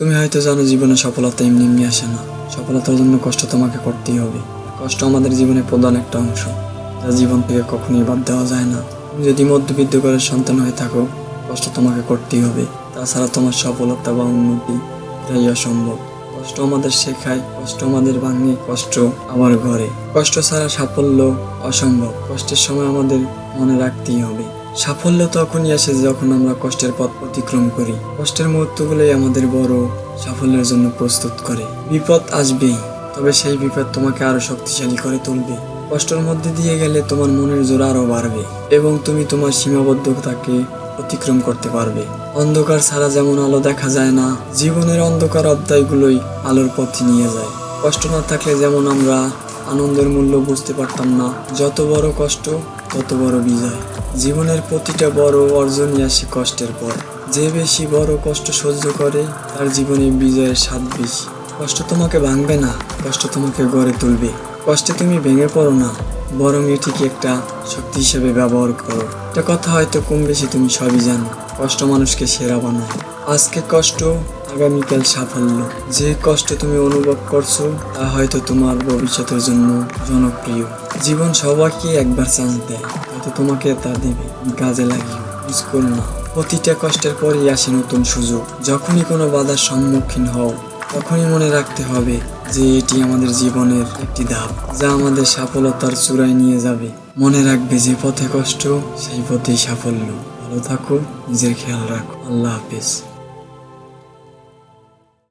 তুমি হয়তো জানো জীবনে সফলতা এমনি এমনি আসে না। সফলতার জন্য কষ্ট তোমাকে করতেই হবে। কষ্ট আমাদের জীবনের প্রধান একটা অংশ, যা জীবন থেকে কখনোই বাদ দেওয়া যায় না। তুমি যদি মধ্যবিত্ত ঘরের সন্তান হয়ে থাকো, কষ্ট তোমাকে করতেই হবে। তাছাড়া তোমার সফলতা বা উন্নতি এটাই অসম্ভব। কষ্ট আমাদের শেখায়, কষ্ট আমাদের ভাঙে, কষ্ট আবার ঘরে। কষ্ট ছাড়া সাফল্য অসম্ভব। কষ্টের সময় আমাদের মনে রাখতেই হবে। সাফল্য তখনই আসে যখন আমরা কষ্টের পথ অতিক্রম করি। কষ্টের মুহূর্তগুলোই আমাদের বড় সাফল্যের জন্য প্রস্তুত করে। বিপদ আসবেই, তবে সেই বিপদ তোমাকে আরও শক্তিশালী করে তুলবে। কষ্টের মধ্যে দিয়ে গেলে তোমার মনের জোর আরও বাড়বে এবং তুমি তোমার সীমাবদ্ধতাকে অতিক্রম করতে পারবে। অন্ধকার ছাড়া যেমন আলো দেখা যায় না, জীবনের অন্ধকার অধ্যায়গুলোই আলোর পথে নিয়ে যায়। কষ্ট না থাকলে যেমন আমরা আনন্দের মূল্য বুঝতে পারতাম না, যত বড় কষ্ট তত বড় বিজয়। জীবনের প্রতিটা বড় অর্জনই আসে কষ্টের পর। যে বেশি বড় কষ্ট সহ্য করে, তার জীবনে বিজয়ের স্বাদ বেশি। কষ্ট তোমাকে ভাঙবে না, কষ্ট তোমাকে গড়ে তুলবে। কষ্টে তুমি ভেঙে পড়ো না, বরং এটিকে একটা শক্তি হিসেবে ব্যবহার করো। একটা কথা হয়তো কম বেশি তুমি সবই জানো, কষ্ট মানুষকে সেরা বানায়। আজকে কষ্ট আগামীকাল সাফল্য। যে কষ্ট তুমি অনুভব করছ, তা হয়তো তোমার ভবিষ্যতের জন্য জনপ্রিয়। জীবন সবাইকে একবার চান্স দেয়, হয়তো তোমাকে তা দেবে। কাজে লাগিও, মিস করো না। প্রতিটা কষ্টের পরেই আসে নতুন সুযোগ। যখনই কোনো বাধার সম্মুখীন হও, তখনই মনে রাখতে হবে যে এটি আমাদের জীবনের একটি ধাপ, যা আমাদের সফলতার চূড়ায় নিয়ে যাবে। মনে রাখবে যে পথে কষ্ট, সেই পথেই সাফল্য। ভালো থাকো, নিজের খেয়াল রাখো। আল্লাহ হাফেজ।